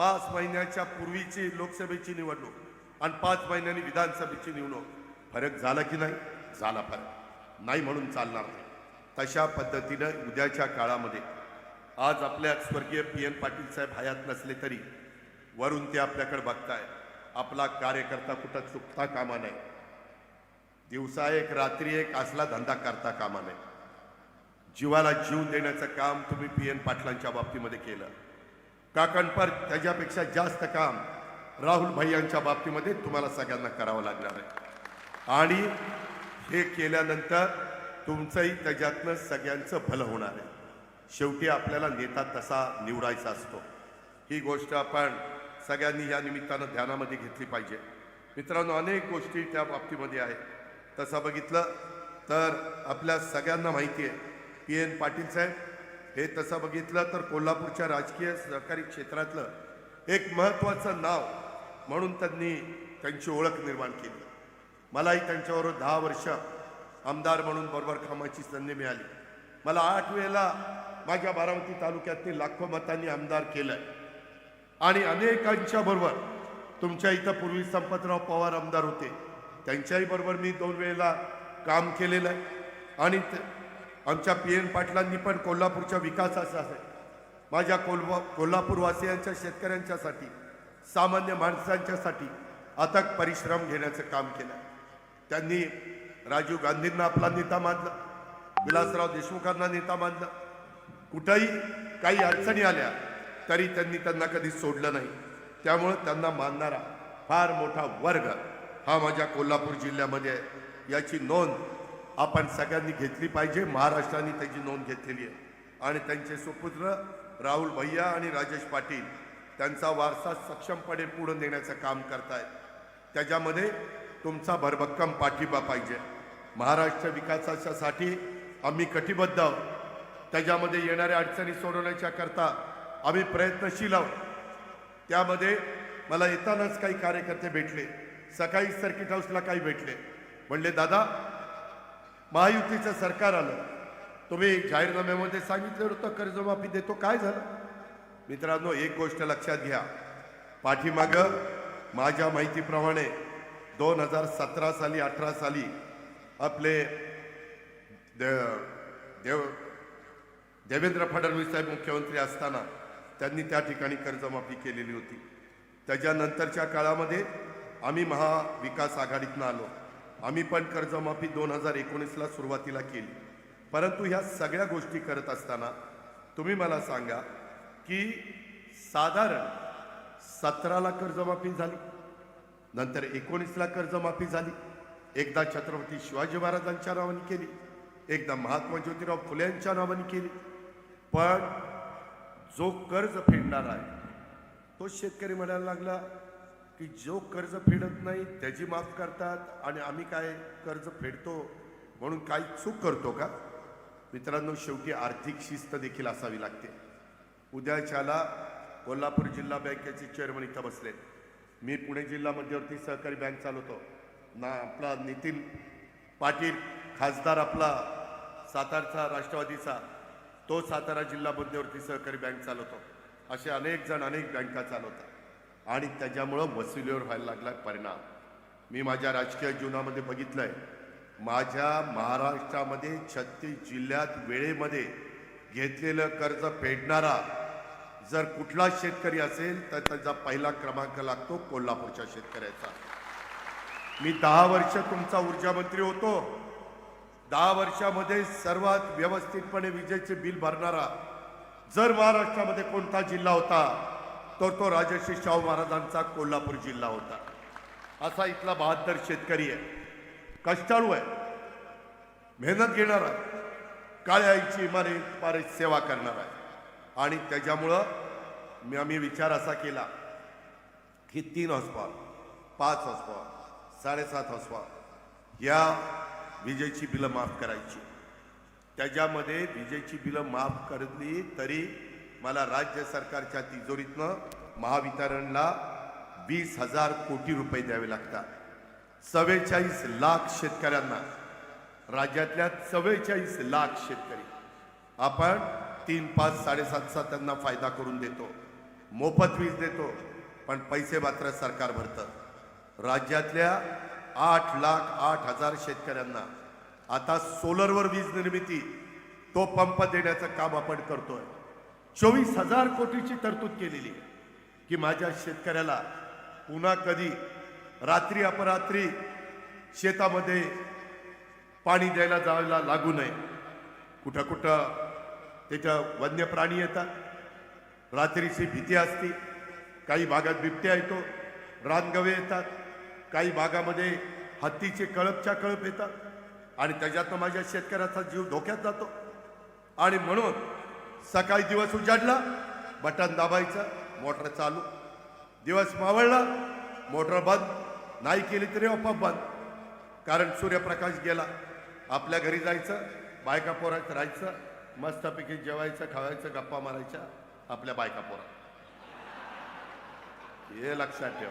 पाच महिन्याच्या पूर्वीची लोकसभेची निवडणूक आणि पाच महिन्यांनी विधानसभेची निवडणूक. फरक झाला की नाही? झाला फरक. नाही म्हणून चालणार नाही. तशा पद्धतीनं उद्याच्या काळामध्ये आज आपल्या स्वर्गीय पी एन पाटील साहेब हयात नसले तरी वरून ते आपल्याकडे बघताय. आपला कार्यकर्ता कुठं चुकता कामा नाही दिवसा एक रात्री एक असला धंदा करता कामा नये. जीवाला जीव देण्याचं काम तुम्ही पी एन पाटलांच्या बाबतीमध्ये केलं. काकणपर त्याच्यापेक्षा जास्त काम राहुल भाई यांच्या बाबतीमध्ये तुम्हाला सगळ्यांना करावं लागणार आहे. आणि हे केल्यानंतर तुमचंही त्याच्यातनं सगळ्यांचं भलं होणार आहे. शेवटी आपल्याला नेता तसा निवडायचा असतो. ही गोष्ट आपण सगळ्यांनी या निमित्तानं ध्यानामध्ये घेतली पाहिजे. मित्रांनो अनेक गोष्टी त्या बाबतीमध्ये आहेत. तसं बघितलं तर आपल्या सगळ्यांना माहिती आहे. पी एन पाटील साहेब हे तसं बघितलं तर कोल्हापूरच्या राजकीय सहकारी क्षेत्रातलं एक महत्त्वाचं नाव म्हणून त्यांनी त्यांची ओळख निर्माण केली. मलाही त्यांच्याबरोबर दहा वर्ष आमदार म्हणून बरोबर कामाची संधी मिळाली. मला आठ वेळेला माझ्या बारामती तालुक्यातील लाखो मतांनी आमदार केलं आणि अनेकांच्या बरोबर तुमच्या इथं पूर्वी संपतराव पवार आमदार होते. त्यांच्याही बरोबर मी दोन वेळेला काम केलेलं आहे. आणि आमच्या पी एन पाटलांनी पण कोल्हापूरच्या विकासासाठी माझ्या कोल्हा कोल्हापूरवासियांच्या शेतकऱ्यांच्यासाठी सामान्य माणसांच्यासाठी अथक परिश्रम घेण्याचं काम केलं. त्यांनी राजीव गांधींना आपला नेता मानलं विलासराव देशमुखांना नेता मानलं. कुठंही काही अडचणी आल्या तरी त्यांनी त्यांना कधी सोडलं नाही. त्यामुळं त्यांना मानणारा फार मोठा वर्ग हा माझ्या कोल्हापूर जिल्ह्यामध्ये आहे. याची नोंद आपण सगळ्यांनी घेतली पाहिजे. महाराष्ट्राने त्याची नोंद घेतलेली आहे. आणि त्यांचे सुपुत्र राहुल भैया आणि राजेश पाटील त्यांचा वारसा सक्षमपणे पुढे नेण्याचं काम करतायत. त्याच्यामध्ये तुमचा भरभक्कम पाठिंबा पाहिजे. महाराष्ट्र विकासाच्यासाठी आम्ही कटिबद्ध आहोत. त्याच्यामध्ये येणाऱ्या अडचणी सोडवण्याच्या करता आम्ही प्रयत्नशील आहोत. त्यामध्ये मला येतानाच काही कार्यकर्ते भेटले. सकाळी सर्किट हाऊसला काही भेटले. म्हणले दादा महायुतीचं सरकार आलं. तुम्ही जाहीरनाम्यामध्ये सांगितलं होतं कर्जमाफी देतो. काय झालं? मित्रांनो एक गोष्ट लक्षात घ्या. पाठीमागं माझ्या माहितीप्रमाणे दोन हजार सतरा साली अठरा साली आपले दे- देव देवेंद्र फडणवीस साहेब मुख्यमंत्री असताना त्यांनी त्या ठिकाणी कर्जमाफी केलेली होती. त्याच्यानंतरच्या काळामध्ये आम्ही महाविकास आघाडीतनं आलो. आम्ही पण कर्जमाफी दोन हजार एकोणीसला सुरुवातीला केली. परंतु ह्या सगळ्या गोष्टी करत असताना तुम्ही मला सांगा की साधारण सतराला कर्जमाफी झाली नंतर एकोणीसला कर्जमाफी झाली एकदा छत्रपती शिवाजी महाराजांच्या नावाने केली एकदा महात्मा ज्योतिराव फुले यांच्या नावाने केली. पण जो कर्ज फेडणार आहे तो शेतकरी म्हणायला लागला की जो कर्ज फेडत नाही त्याची माफ करतात आणि आम्ही काय कर्ज फेडतो म्हणून काही चूक करतो का? मित्रांनो शेवटी आर्थिक शिस्त देखील असावी लागते. उद्याच्याला कोल्हापूर जिल्हा बँकेचे चेअरमन इथं बसले मी पुणे जिल्हा मध्यवर्ती सहकारी बँक चालवतो. ना आपला नितीन पाटील खासदार आपला सातारचा राष्ट्रवादीचा तो सातारा जिल्हा मध्यवर्ती सहकारी बँक चालवतो. असे अनेक जण अनेक बँका चालवतात. आणि त्याच्यामुळं वसुलीवर व्हायला लागला परिणाम. मी माझ्या राजकीय जीवनामध्ये बघितलंय. माझ्या महाराष्ट्रामध्ये छत्तीस जिल्ह्यात वेळेमध्ये घेतलेलं कर्ज फेडणारा जर कुठला शेतकरी असेल तर त्याचा पहिला क्रमांक लागतो कोल्हापूरच्या शेतकऱ्याचा. मी दहा वर्ष तुमचा ऊर्जा मंत्री होतो. दहा वर्षामध्ये सर्वात व्यवस्थितपणे विजेचे बिल भरणारा जर महाराष्ट्रामध्ये कोणता जिल्हा होता तर तो राजर्षी शाहू महाराजांचा कोल्हापूर जिल्हा होता. असा इथला बहात्तर शेतकरी आहे. कष्टाळू आहे. मेहनत घेणार आहे. काळ्या आईची इमारत पारीत सेवा करणार आहे. आणि त्याच्यामुळं मी आम्ही विचार असा केला की तीन हॉस्पॉल पाच हॉस्पॉल साडेसात हॉस्पॉल या विजेची बिलं माफ करायची. त्याच्यामध्ये विजेची बिलं माफ करली तरी मला राज्य सरकारच्या तिजोरीतनं महावितरणला वीस हजार कोटी रुपये द्यावे लागतात. चव्वेचाळीस लाख शेतकऱ्यांना राज्यातल्या चव्वेचाळीस लाख शेतकरी. आपण तीन पाच साडेसातचा त्यांना फायदा करून देतो. मोफत वीज देतो पण पैसे मात्र सरकार भरतं. राज्यातल्या आठ लाख आठ हजार शेतकऱ्यांना आता सोलरवर वीज निर्मिती तो पंप देण्याचं काम आपण करतोय. चोवीस हजार कोटीची तरतूद केलेली आहे की माझ्या शेतकऱ्याला पुन्हा कधी रात्री अपरात्री शेतामध्ये पाणी द्यायला जायला लागू नये. कुठं कुठं त्याच्या वन्य प्राणी येतात. रात्रीची भीती असते. काही भागात बिबट्या येतो. रानगवे येतात. काही भागामध्ये हत्तीचे कळपच्या कळप येतात. आणि त्याच्यातनं माझ्या शेतकऱ्याचा जीव धोक्यात जातो. आणि म्हणून सकाळी दिवस उजाडला बटन दाबायचं मोटर चालू. दिवस मावळला मोटर बंद नाही केली तरी आपोआप बंद. कारण सूर्यप्रकाश गेला. आपल्या घरी जायचं बायका पोरात राहायचं मस्तपैकी जेवायचं खावायचं गप्पा मारायच्या आपल्या बायका पोरात. हे लक्षात ठेव.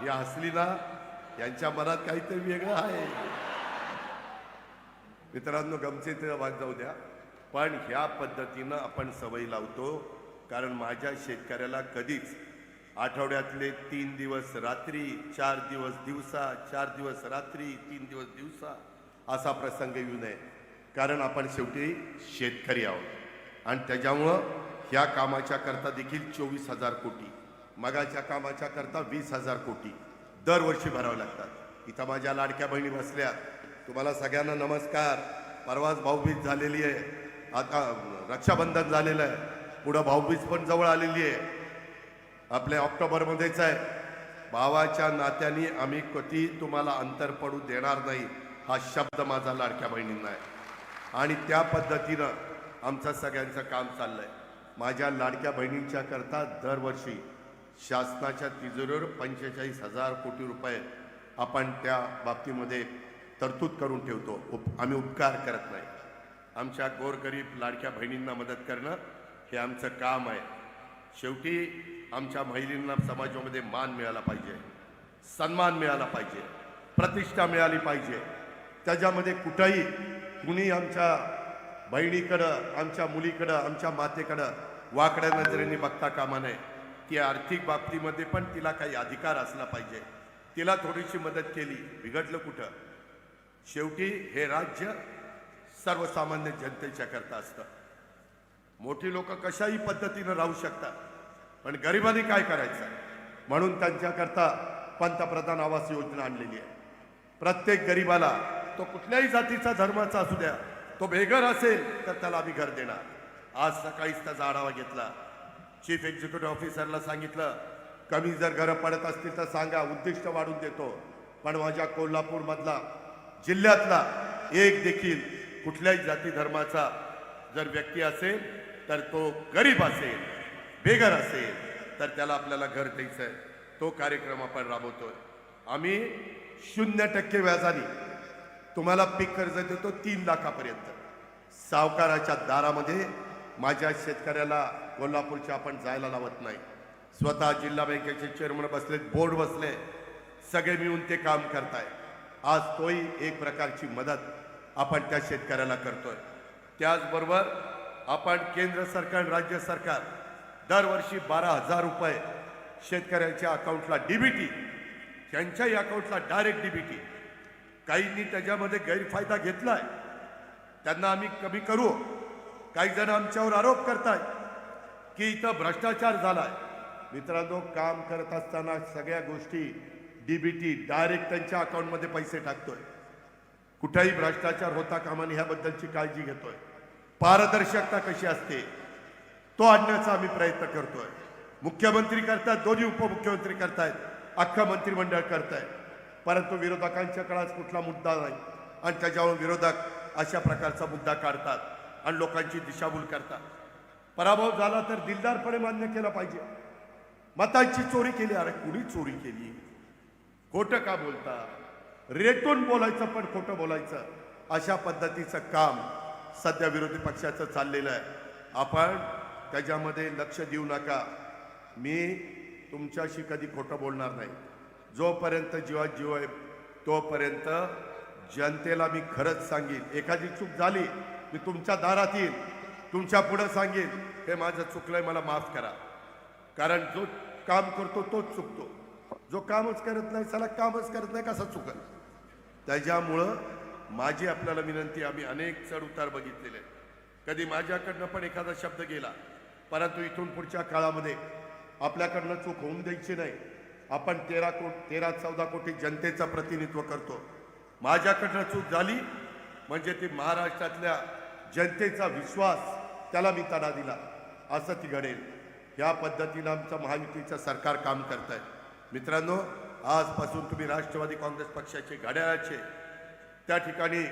ही हसली ना यांच्या मनात काहीतरी वेगळं आहे. मित्रांनो गमतीत वाद जाऊ द्या. पण ह्या पद्धतीनं आपण सवय लावतो कारण माझ्या शेतकऱ्याला कधीच आठवड्यातले तीन दिवस रात्री चार दिवस दिवसा चार दिवस रात्री तीन दिवस दिवसा असा प्रसंग येऊ नये. कारण आपण शेवटी शेतकरी आहोत. आणि त्याच्यामुळं ह्या कामाच्या करता देखील चोवीस हजार कोटी मगाच्या कामाच्या करता वीस हजार कोटी दरवर्षी भरावं लागतात. इथं माझ्या लाडक्या बहिणी बसल्या. तुम्हाला सगळ्यांना नमस्कार. परवाच भाऊबीज झालेली आहे. आता रक्षाबंधन झालेलं आहे. पुढं भाऊबीज पण जवळ आलेली आहे. आपल्या ऑक्टोबरमध्येच आहे. भावाच्या नात्याने आम्ही कधी तुम्हाला अंतर पडू देणार नाही हा शब्द माझा लाडक्या बहिणींना आहे. आणि त्या पद्धतीनं आमचं सगळ्यांचं काम चाललंय. माझ्या लाडक्या बहिणींच्या करता दरवर्षी शासनाच्या तिजोरीवर पंचेचाळीस हजार कोटी रुपये आपण त्या बाबतीमध्ये तरतूद करून ठेवतो. उप आम्ही उपकार करत नाही. आमच्या गोरगरीब लाडक्या बहिणींना मदत करणं हे आमचं काम आहे. शेवटी आमच्या महिलांना समाजामध्ये मान मिळाला पाहिजे सन्मान मिळाला पाहिजे प्रतिष्ठा मिळाली पाहिजे. त्याच्यामध्ये कुठंही कुणी आमच्या बहिणीकडं आमच्या मुलीकडं आमच्या मातेकडं वाकड्या नजरेने बघता कामा नये. ती आर्थिक बाबतीमध्ये पण तिला काही अधिकार असला पाहिजे. तिला थोडीशी मदत केली बिघडलं कुठं? शेवटी हे राज्य सर्वसामान्य जनतेच्या करता असतं. मोठी लोक कशाही पद्धतीनं राहू शकतात पण गरिबांनी काय करायचं? म्हणून त्यांच्याकरता पंतप्रधान आवास योजना आणलेली आहे. प्रत्येक गरिबाला तो कुठल्याही जातीचा धर्माचा असू द्या तो बेघर असेल तर त्याला आम्ही घर देणार. आज सकाळीच त्याचा आढावा घेतला. चीफ एक्झिक्युटिव्ह ऑफिसरला सांगितलं कमी जर घरं पडत असतील तर सांगा उद्दिष्ट वाढून देतो. पण माझ्या कोल्हापूरमधला जिल्ह्यातला एक देखील कुठल्याही जाती धर्माचा जर व्यक्ती असेल तर तो गरीब असेल बेघर असेल तर त्याला आपल्याला घर द्यायचं आहे तो कार्यक्रम आपण राबवतोय. आम्ही शून्य टक्के व्याजाने तुम्हाला पीक कर्ज देतो तीन लाखापर्यंत. सावकाराच्या दारामध्ये माझ्या शेतकऱ्याला कोल्हापूरच्या आपण जायला लावत नाही. स्वतः जिल्हा बँकेचे चेअरमन बसले बोर्ड बसले सगळे मिळून ते काम करताय. आज तोही एक प्रकारची मदत आपण त्या शेतकऱ्याला करतोय. त्याचबरोबर आपण केंद्र सरकार आणि राज्य सरकार दरवर्षी बारा हजार रुपये शेतकऱ्यांच्या अकाउंटला डीबीटी त्यांच्याही अकाउंटला डायरेक्ट डीबीटी काहींनी त्याच्यामध्ये गैरफायदा घेतलाय. त्यांना आम्ही कमी करू. काही जण आमच्यावर आरोप करताय की इथं भ्रष्टाचार झालाय. मित्रांनो काम करत असताना सगळ्या गोष्टी डीबीटी डायरेक्ट त्यांच्या अकाउंटमध्ये पैसे टाकतोय. कुठेही भ्रष्टाचार होता कामा नये ह्याबद्दलची काळजी घेतोय. पारदर्शकता कशी असते तो आणण्याचा आम्ही प्रयत्न करतोय. मुख्यमंत्री करतात दोन्ही उपमुख्यमंत्री करतायत अख्खं मंत्रिमंडळ करतायत परंतु विरोधकांच्या काळात कुठला मुद्दा नाही. आणि त्याच्यावर विरोधक अशा प्रकारचा मुद्दा काढतात आणि लोकांची दिशाभूल करतात. पराभव झाला तर दिलदारपणे मान्य केला पाहिजे. मतांची चोरी केली अरे कुणी चोरी केली? खोटं का बोलतात रेटून बोलायचं पण खोटं बोलायचं. अशा पद्धतीचं काम सध्या विरोधी पक्षाचं चाललेलं आहे. आपण त्याच्यामध्ये लक्ष देऊ नका. मी तुमच्याशी कधी खोटं बोलणार नाही. जोपर्यंत जीवात जीव आहे तोपर्यंत जनतेला मी खरंच सांगेन. एखादी चूक झाली मी तुमच्या दारात येईल तुमच्या पुढं सांगेन हे माझं चुकलंय मला माफ करा. कारण जो काम करतो तोच चुकतो. जो कामच करत नाही त्याला कामच करत नाही कसा चुकल? त्याच्यामुळं माझी आपल्याला विनंती आम्ही अनेक चढउतार बघितलेले आहेत. कधी माझ्याकडनं पण एखादा शब्द गेला परंतु इथून पुढच्या काळामध्ये आपल्याकडनं चूक होऊन द्यायची नाही. आपण तेरा को तेरा चौदा कोटी जनतेचं प्रतिनिधित्व करतो. माझ्याकडनं चूक झाली म्हणजे ती महाराष्ट्रातल्या जनतेचा विश्वास त्याला मी तडा दिला. असं ती घडेल. या पद्धतीनं आमचं महायुतीचं सरकार काम करत आहे मित्रांनो आजपासून तुम्ही राष्ट्रवादी काँग्रेस पक्षाचे घड्याळाचे त्या ठिकाणी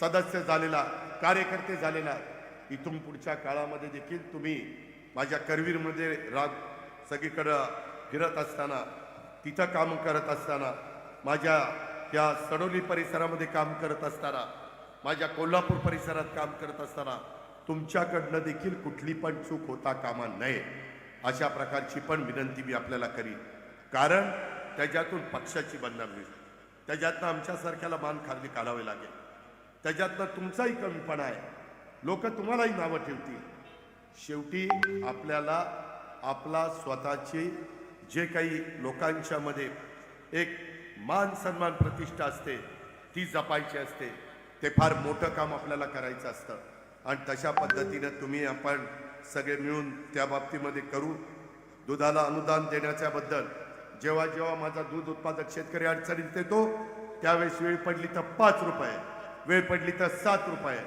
सदस्य झालेला कार्यकर्ते झालेला इथून पुढच्या काळामध्ये देखील तुम्ही माझ्या करवीरमध्ये राग सगळीकडं फिरत असताना तिथं काम करत असताना माझ्या त्या सडोली परिसरामध्ये काम करत असताना माझ्या कोल्हापूर परिसरात काम करत असताना तुमच्याकडनं देखील कुठली पण चूक होता कामा नये अशा प्रकारची पण विनंती मी आपल्याला करीन. कारण त्याच्यातून पक्षाची बदनामी होईल. त्याच्यातनं आमच्यासारख्याला मान खाली काढावे लागेल. त्याच्यातनं तुमचाही कमीपणा आहे. लोक तुम्हालाही नावं ठेवतील. शेवटी आपल्याला आपला स्वतःची जे काही लोकांच्यामध्ये एक मान सन्मान प्रतिष्ठा असते ती जपायची असते ते फार मोठं काम आपल्याला करायचं असतं. आणि तशा पद्धतीनं तुम्ही आपण सगळे मिळून त्या बाबतीमध्ये करू दुधाला अनुदान देण्याच्याबद्दल जेव्हा जेव्हा माझा दूध उत्पादक शेतकरी अडचणीत येतो त्यावेळेस वेळ पडली तर पाच रुपये वेळ पडली तर सात रुपये.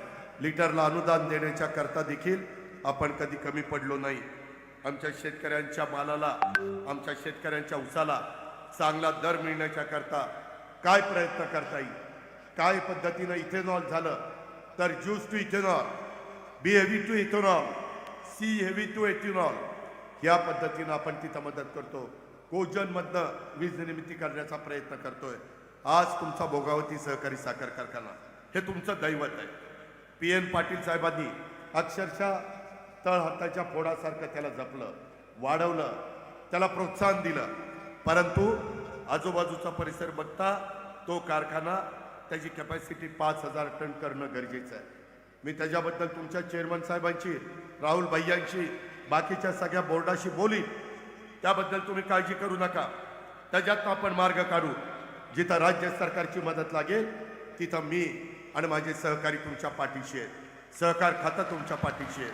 लिटरला अनुदान देण्याच्या करता देखील आपण कधी कमी पडलो नाही. आमच्या शेतकऱ्यांच्या मालाला आमच्या शेतकऱ्यांच्या उसाला चांगला दर मिळण्याच्या करता काय प्रयत्न करता येईल? काय पद्धतीनं इथेनॉल झालं? तर juice to ethanol B heavy to ethanol C heavy to ethanol या पद्धतीनं आपण तिथं मदत करतो. कोजनमधनं वीज निर्मिती करण्याचा प्रयत्न करतोय. आज तुमचा भोगावती सहकारी साखर कारखाना. हे तुमचं दैवत आहे. पी एन पाटील साहेबांनी अक्षरशः तळहाताच्या फोडासारखं त्याला जपलं वाढवलं त्याला प्रोत्साहन दिलं. परंतु आजूबाजूचा परिसर बघता तो कारखाना त्याची कॅपॅसिटी पाच हजार टन करणं गरजेचं आहे. मी त्याच्याबद्दल तुमच्या चेअरमन साहेबांची राहुल भैयांची बाकीच्या सगळ्या बोर्डाशी बोलीन. त्याबद्दल तुम्ही काळजी करू नका. त्याच्यात आपण मार्ग काढू. जिथं राज्य सरकारची मदत लागेल तिथं मी आणि माझे सहकारी तुमच्या पाठीशी आहेत. सहकार खातं तुमच्या पाठीशी आहे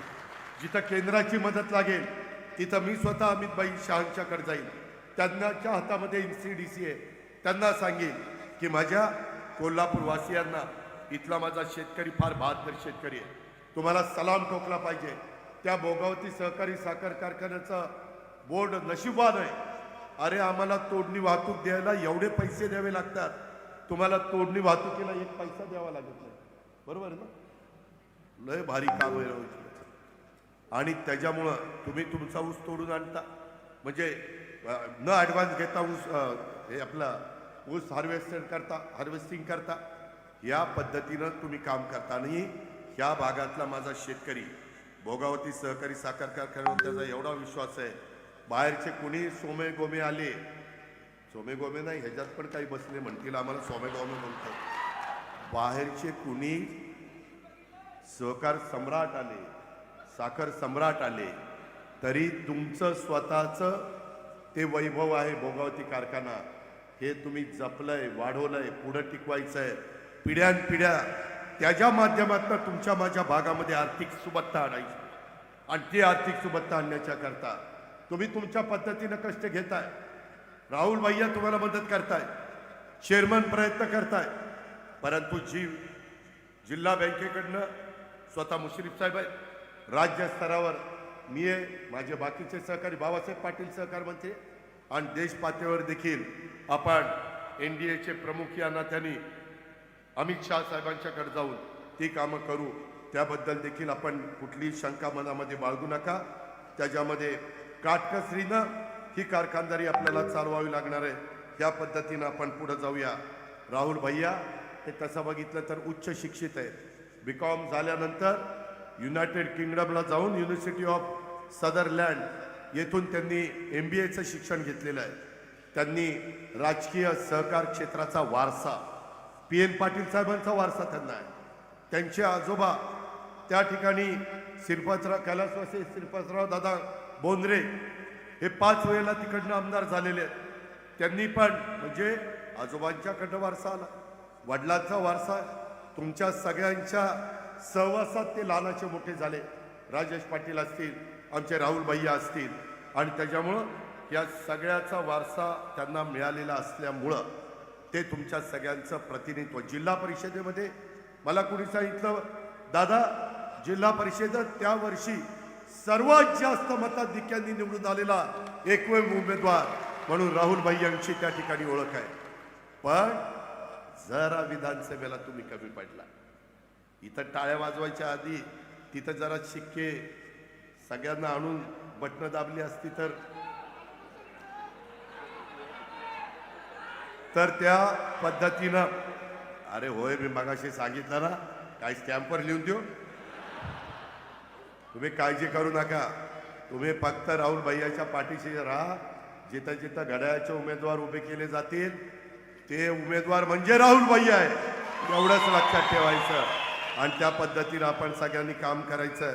जिथं केंद्राची मदत लागेल तिथं मी स्वतः अमितबाई शहांच्याकडे जाईल त्यांनाच्या हातामध्ये एम सी डी सी आहे. त्यांना सांगेन की माझ्या कोल्हापूर वासियांना इथला माझा शेतकरी फार बहादर शेतकरी आहे. तुम्हाला सलाम ठोकला पाहिजे. त्या भोगावती सहकारी साखर कारखान्याचं बोर्ड नशीबवाद आहे. अरे आम्हाला तोडणी वाहतूक द्यायला एवढे पैसे द्यावे लागतात. तुम्हाला तोडणी वाहतुकीला एक पैसा द्यावा लागत नाही. बरोबर आहे ना? लय भारी काम आहे आणि त्याच्यामुळं तुम्ही तुमचा ऊस तोडून आणता. म्हणजे न ॲडव्हान्स घेता ऊस हे आपला ऊस हार्वेस्टर करता हार्वेस्टिंग करता या पद्धतीनं तुम्ही काम करता. आणि ह्या भागातला माझा शेतकरी भोगावती सहकारी साखर कारखान्यावर त्याचा एवढा विश्वास आहे. बाहेरचे कुणी सोमे गोमे आले सोमे गोमे नाही ह्याच्यात पण काही बसले म्हणतील आम्हाला सोमे गोमे म्हणतात. बाहेरचे कुणी सहकार सम्राट आले साखर सम्राट आले तरी तुमचं स्वतःचं ते वैभव आहे भोगावती कारखाना. हे तुम्ही जपलंय वाढवलंय पुढं टिकवायचं आहे पिढ्यानपिढ्या त्याच्या माध्यमातून तुमच्या माझ्या भागामध्ये आर्थिक सुबत्ता आणायची. आणि ती आर्थिक सुबत्ता आणण्याच्या करता. तुम्ही तुमच्या पद्धतीनं कष्ट घेताय. राहुल भैया तुम्हाला मदत करताय. चेअरमन प्रयत्न करताय. परंतु जी जिल्हा बँकेकडनं स्वतः मुश्रीफ साहेब आहे राज्य स्तरावर मी आहे. माझे बाकीचे सहकारी बाबासाहेब पाटील सहकार मंत्री आणि देश पातळीवर देखील आपण एन डी एचे प्रमुख यांना त्यांनी अमित शहा साहेबांच्याकडे जाऊन ती कामं करू. त्याबद्दल देखील आपण कुठलीही शंका मनामध्ये बाळगू नका. त्याच्यामध्ये काटकसरीनं ही कारखानदारी आपल्याला चालवावी लागणार आहे. या पद्धतीनं आपण पुढं जाऊया. राहुल भैया हे तसं बघितलं तर उच्च शिक्षित आहेत. बी कॉम झाल्यानंतर युनायटेड किंगडमला जाऊन युनिव्हर्सिटी ऑफ सदरलँड येथून त्यांनी एम बी एचं शिक्षण घेतलेलं आहे. त्यांनी राजकीय सहकार क्षेत्राचा वारसा पी एन पाटील साहेबांचा वारसा त्यांना आहे. त्यांचे आजोबा त्या ठिकाणी श्रीपातराव कैलासवासी श्रीपासराव दादा बोंद्रे हे पाच वेळेला तिकडनं आमदार झालेले आहेत. त्यांनी पण म्हणजे आजोबांच्याकडनं वारसा आला. वडिलांचा वारसा तुमच्या सगळ्यांच्या सहवासात ते लहानाचे मोठे झाले. राजेश पाटील असतील आमचे राहुल भैया असतील. आणि त्याच्यामुळं या सगळ्याचा वारसा त्यांना मिळालेला असल्यामुळं ते तुमच्या सगळ्यांचं प्रतिनिधित्व. जिल्हा परिषदेमध्ये मला कुणी सांगितलं दादा जिल्हा परिषदेत त्या वर्षी सर्वात जास्त मताधिक्यांनी निवडून आलेला एकमेव उमेदवार म्हणून राहुल भाई यांची त्या ठिकाणी ओळख आहे. पण जरा विधानसभेला तुम्ही कमी पडला. इथं टाळ्या वाजवायच्या आधी तिथं जरा शिक्के सगळ्यांना आणून बटणं दाबली असती तर? तर त्या पद्धतीनं अरे होय मी मगाशी सांगितलं ना काही स्टॅम्पवर लिहून देऊ? तुम्ही काळजी करू नका. तुम्ही फक्त राहुल भैयाच्या पाठीशी राहा. जिथं जिथं घड्याळाचे उमेदवार उभे केले जातील ते उमेदवार म्हणजे राहुल भैया आहे. एवढंच लक्षात ठेवायचं. आणि त्या पद्धतीनं आपण सगळ्यांनी काम करायचं.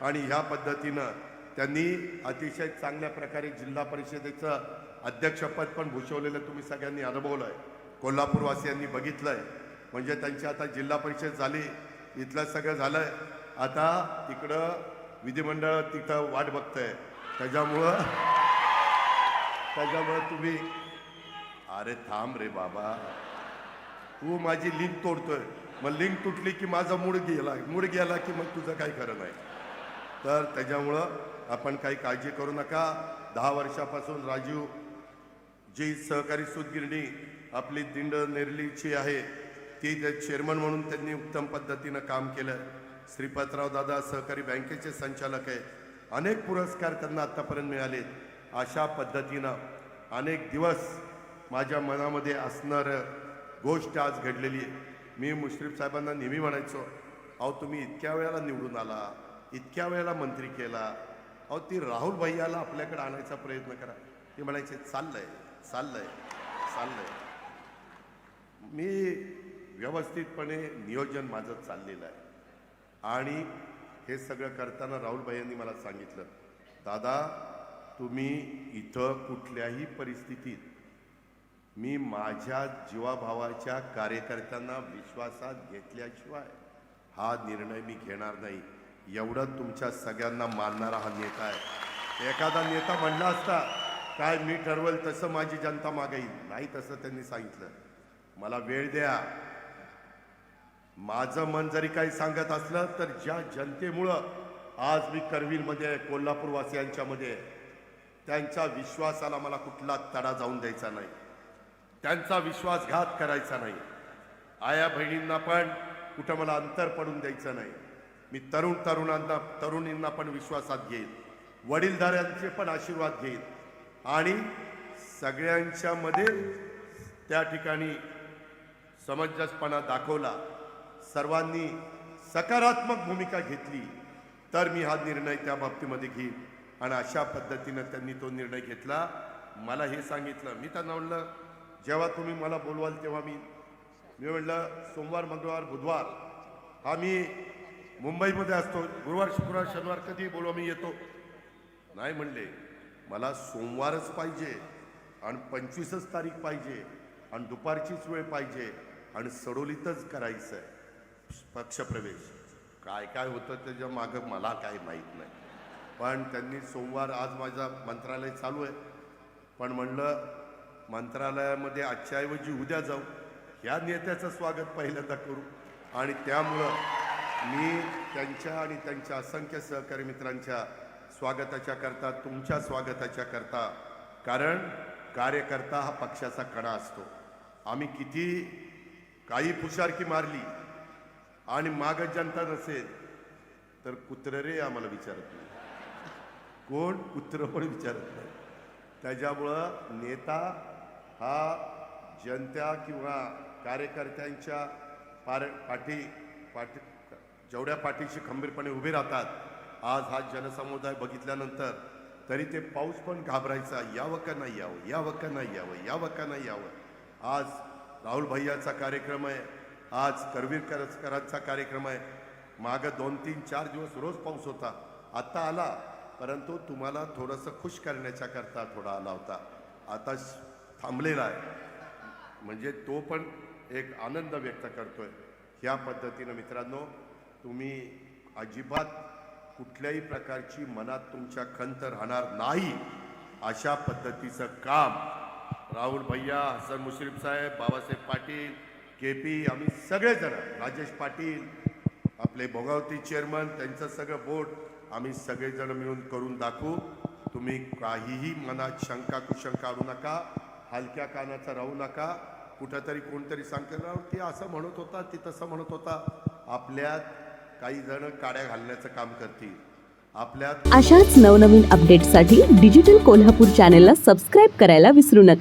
आणि ह्या पद्धतीनं त्यांनी अतिशय चांगल्या प्रकारे जिल्हा परिषदेचं अध्यक्षपद पण भूषवलेलं तुम्ही सगळ्यांनी अनुभवलं आहे कोल्हापूरवासियांनी बघितलंय. म्हणजे त्यांची आता जिल्हा परिषद झाली. इथलं सगळं झालंय. आता तिकडं विधिमंडळ तिथं वाट बघतंय. त्याच्यामुळं त्याच्यामुळं तुम्ही अरे थांब रे बाबा. तू माझी लिंक तोडतोय. मग लिंक तुटली की माझा मूड गेला मूड गेला की मग तुझं काही खरं नाही. तर त्याच्यामुळं आपण काही काळजी करू नका. दहा वर्षापासून राजीव जी सहकारी सुतगिरणी आपली दिंड नेरलीची आहे ती चेअरमन म्हणून त्यांनी उत्तम पद्धतीनं काम केलं श्रीपादराव दादा सहकारी बँकेचे संचालक आहे. अनेक पुरस्कार त्यांना आत्तापर्यंत मिळाले अशा पद्धतीनं अनेक दिवस माझ्या मनामध्ये असणारं गोष्ट आज घडलेली आहे. मी मुश्रीफ साहेबांना नेहमी म्हणायचो अहो तुम्ही इतक्या वेळेला निवडून आला इतक्या वेळेला मंत्री केला. अहो ती राहुल भैयाला आपल्याकडे आणायचा प्रयत्न करा. ते म्हणायचे चाललंय चाललंय चाललंय. मी व्यवस्थितपणे नियोजन माझं चाललेलं आहे. आणि हे सगळं करताना राहुल यांनी मला सांगितलं दादा तुम्ही इथं कुठल्याही परिस्थितीत मी माझ्या जीवाभावाच्या कार्यकर्त्यांना विश्वासात घेतल्याशिवाय हा निर्णय मी घेणार नाही. एवढं तुमच्या सगळ्यांना मानणारा हा नेता आहे. एखादा नेता म्हणला असता काय मी ठरवल तसं माझी जनता मागेल. नाही तसं त्यांनी सांगितलं. मला वेळ द्या. माझं मन जरी काही सांगत असलं तर ज्या जनतेमुळं आज मी करवीरमध्ये कोल्हापूरवासियांच्यामध्ये आहे, त्यांच्या विश्वासाला मला कुठला तडा जाऊन द्यायचा नाही. त्यांचा विश्वासघात करायचा नाही. आया बहिणींना पण कुठं मला अंतर पडून द्यायचं नाही. मी तरुण तरुणांना तरुणींना पण विश्वासात घेईन. वडीलधाऱ्यांचे पण आशीर्वाद घेईन. आणि सगळ्यांच्यामध्ये त्या ठिकाणी समंजसपणा दाखवला. सर्वांनी सकारात्मक भूमिका घेतली तर मी हा निर्णय त्या बाबतीमध्ये घेईन. आणि अशा पद्धतीनं त्यांनी तो निर्णय घेतला. मला हे सांगितलं मी त्यांना म्हणलं जेव्हा तुम्ही मला बोलवाल तेव्हा मी मी म्हणलं सोमवार मंगळवार बुधवार हा मी मुंबईमध्ये असतो. गुरुवार शुक्रवार शनिवार कधी बोलवा मी येतो. नाही म्हणले. मला सोमवारच पाहिजे आणि पंचवीसच तारीख पाहिजे आणि दुपारचीच वेळ पाहिजे आणि सडोलीतच करायचं आहे पक्षप्रवेश. काय काय होतं त्याच्या मागं मला काय माहीत नाही. पण त्यांनी सोमवार आज माझा मंत्रालय चालू आहे. पण म्हणलं मंत्रालयामध्ये आजच्याऐवजी उद्या जाऊ. ह्या नेत्याचं स्वागत पहिल्यांदा करू. आणि त्यामुळं मी त्यांच्या आणि त्यांच्या असंख्य सहकारी मित्रांच्या स्वागताच्या करता तुमच्या स्वागताच्या करता कारण कार्यकर्ता हा पक्षाचा कणा असतो. आम्ही किती काही पुशारकी मारली आणि माग जनता नसेल तर कुत्र रे आम्हाला विचारत नाही. कोण? कुत्र पण विचारत नाही. त्याच्यामुळं नेता हा जनता किंवा कार्यकर्त्यांच्या पार पाठी पाठी जेवढ्या पाठीशी खंबीरपणे उभे राहतात आज हा जनसमुदाय बघितल्यानंतर तरी ते पाऊस पण घाबरायचा. यावं का नाही यावं यावं का नाही यावं यावं का नाही यावं. आज राहुल भैयाचा कार्यक्रम आहे. आज करवीरकरांचा कार्यक्रम आहे. मागं दोन तीन चार दिवस रोज पाऊस होता. आत्ता आला परंतु तुम्हाला थोडंसं खुश करण्याच्या करता थोडा आला होता. आता थांबलेला आहे. म्हणजे तो पण एक आनंद व्यक्त करतोय. ह्या पद्धतीनं मित्रांनो तुम्ही अजिबात कुठल्याही प्रकारची मनात तुमच्या खंत राहणार नाही अशा पद्धतीचं काम. राहुल भैया हसन मुश्रीफ साहेब बाबासाहेब पाटील के पी आम्ही सगळेजण राजेश पाटील आपले भोगावती चेअरमन त्यांचं सगळं बोर्ड आम्ही सगळेजण मिळून करून दाखवू. तुम्ही काहीही मनात शंका कुशंका आणू नका हलक्या कानाचा राहू नका. कुठंतरी कोणतरी सांगते राव ती असं म्हणत होता ती तसं म्हणत होता. आपल्यात काही जण काड्या घालण्याचं काम करतील. आपल्यात अशाच नवनवीन अपडेटसाठी डिजिटल कोल्हापूर चॅनेलला सबस्क्राईब करायला विसरू नका.